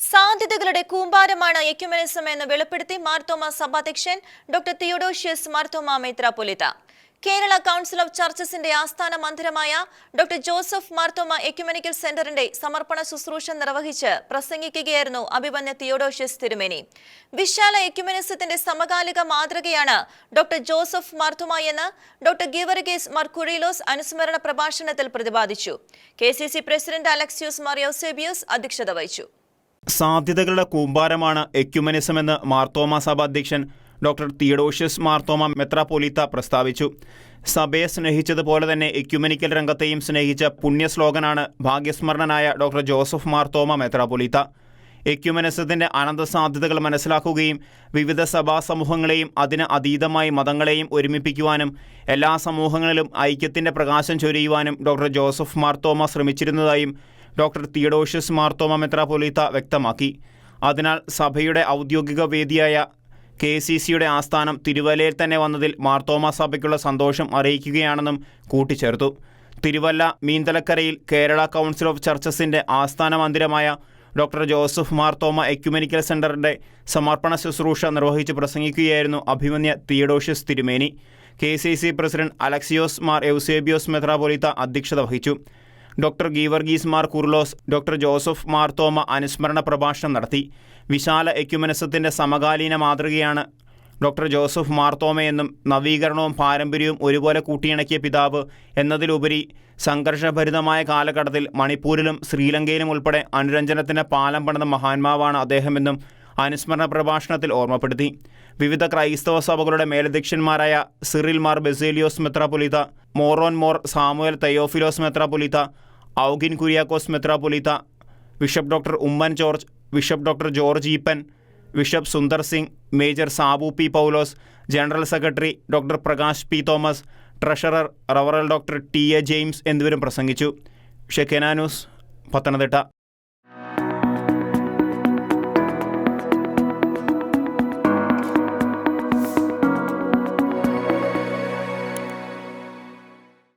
സാധ്യതകളുടെ കൂമ്പാരമാണ് ecumenism എന്ന് വെളിപ്പെടുത്തി മാർത്തോമ സഭാധ്യക്ഷൻ ഡോക്ടർ തിയോഡോഷ്യസ് മാർത്തോമ മെത്രാപൊലിത്ത കേരള കൗൺസിൽ ഓഫ് ചർച്ചസിന്റെ ആസ്ഥാന മന്ദിരമായ ഡോക്ടർ ജോസഫ് മാർത്തോമ എക്യുമനിക്കൽ സെന്ററിന്റെ സമർപ്പണ ശുശ്രൂഷ നിർവഹിച്ച് പ്രസംഗിക്കുകയായിരുന്നു അഭിമന്യ തിയോഡോഷ്യസ് തിരുമേനി. വിശാല എക്യുമനിസത്തിന്റെ സമകാലിക മാതൃകയാണ് ഡോക്ടർ ജോസഫ് മാർത്തോമ എന്ന് ഡോക്ടർ ഗിവർഗീസ് മർക്കുറിലോസ് അനുസ്മരണ പ്രഭാഷണത്തിൽ പ്രതിപാദിച്ചു. കെ പ്രസിഡന്റ് അലക്സിയോസ് മറിയോസേബിയോസ് അധ്യക്ഷത വഹിച്ചു. സാധ്യതകളുടെ കൂമ്പാരമാണ് എക്യുമനിസം എന്ന് മാർത്തോമ സഭ അധ്യക്ഷൻ ഡോക്ടർ തിയഡോഷ്യസ് മാർത്തോമ മെത്രാപോലീത്ത പ്രസ്താവിച്ചു. സഭയെ സ്നേഹിച്ചതുപോലെ തന്നെ എക്യുമനിക്കൽ രംഗത്തെയും സ്നേഹിച്ച പുണ്യശ്ലോകനാണ് ഭാഗ്യസ്മരണനായ ഡോക്ടർ ജോസഫ് മാർത്തോമ മെത്രാപോലീത്ത എക്യുമനസത്തിന്റെ അനന്ത സാധ്യതകൾ മനസ്സിലാക്കുകയും വിവിധ സഭാ സമൂഹങ്ങളെയും അതിന് അതീതമായി മതങ്ങളെയും ഒരുമിപ്പിക്കുവാനും എല്ലാ സമൂഹങ്ങളിലും ഐക്യത്തിന്റെ പ്രകാശം ചൊരിയുവാനും ഡോക്ടർ ജോസഫ് മാർത്തോമ ശ്രമിച്ചിരുന്നതായും ഡോക്ടർ തിയഡോഷ്യസ് മാർത്തോമ മെത്രാപൊലീത്ത വ്യക്തമാക്കി. അതിനാൽ സഭയുടെ ഔദ്യോഗിക വേദിയായ കെ സി സിയുടെ ആസ്ഥാനം തിരുവല്ലയിൽ തന്നെ വന്നതിൽ മാർത്തോമ സഭയ്ക്കുള്ള സന്തോഷം അറിയിക്കുകയാണെന്നും കൂട്ടിച്ചേർത്തു. തിരുവല്ല മീന്തലക്കരയിൽ കേരള കൗൺസിൽ ഓഫ് ചർച്ചസിന്റെ ആസ്ഥാന മന്ദിരമായ ഡോക്ടർ ജോസഫ് മാർത്തോമ എക്യുമെനിക്കൽ സെന്ററിന്റെ സമർപ്പണ ശുശ്രൂഷ നിർവഹിച്ച് പ്രസംഗിക്കുകയായിരുന്നു അഭിമന്യ തിയഡോഷ്യസ് തിരുമേനി. K C C president Alexios Mar Eusebios മെത്രാപൊലിത്ത അധ്യക്ഷത വഹിച്ചു. Doctor Geevarghese Mar Kurilos doctor Joseph Marthoma അനുസ്മരണ പ്രഭാഷണം നടത്തി. വിശാല എക്യുമനസത്തിന്റെ സമകാലീന മാതൃകയാണ് ഡോക്ടർ ജോസഫ് മാർത്തോമയെന്നും നവീകരണവും പാരമ്പര്യവും ഒരുപോലെ കൂട്ടിയിണക്കിയ പിതാവ് എന്നതിലുപരി സംഘർഷഭരിതമായ കാലഘട്ടത്തിൽ മണിപ്പൂരിലും ശ്രീലങ്കയിലും ഉൾപ്പെടെ അനുരഞ്ജനത്തിന്റെ പാലം പണിത മഹാന്മാവാണ് അദ്ദേഹമെന്നും അനുസ്മരണ പ്രഭാഷണത്തിൽ ഓർമ്മപ്പെടുത്തി. വിവിധ ക്രൈസ്തവ സഭകളുടെ മേലധ്യക്ഷന്മാരായ സിറിൽ മാർ ബെസേലിയോസ് മെത്രാപൊലിത മോറോൻ മോർ സാമുവൽ തയോഫിലോസ് മെത്രാപൊലിത Augen Kuriakose മെത്രാപൊലിത bishop doctor Oommen George bishop doctor George Eapen bishop Sundar Singh major Sabu P Paulose general secretary doctor Prakash P Thomas treasurer റവറൽ doctor T A James എന്നിവരും പ്രസംഗിച്ചു. ഷെക്കനാനൂസ് പത്തനംതിട്ട.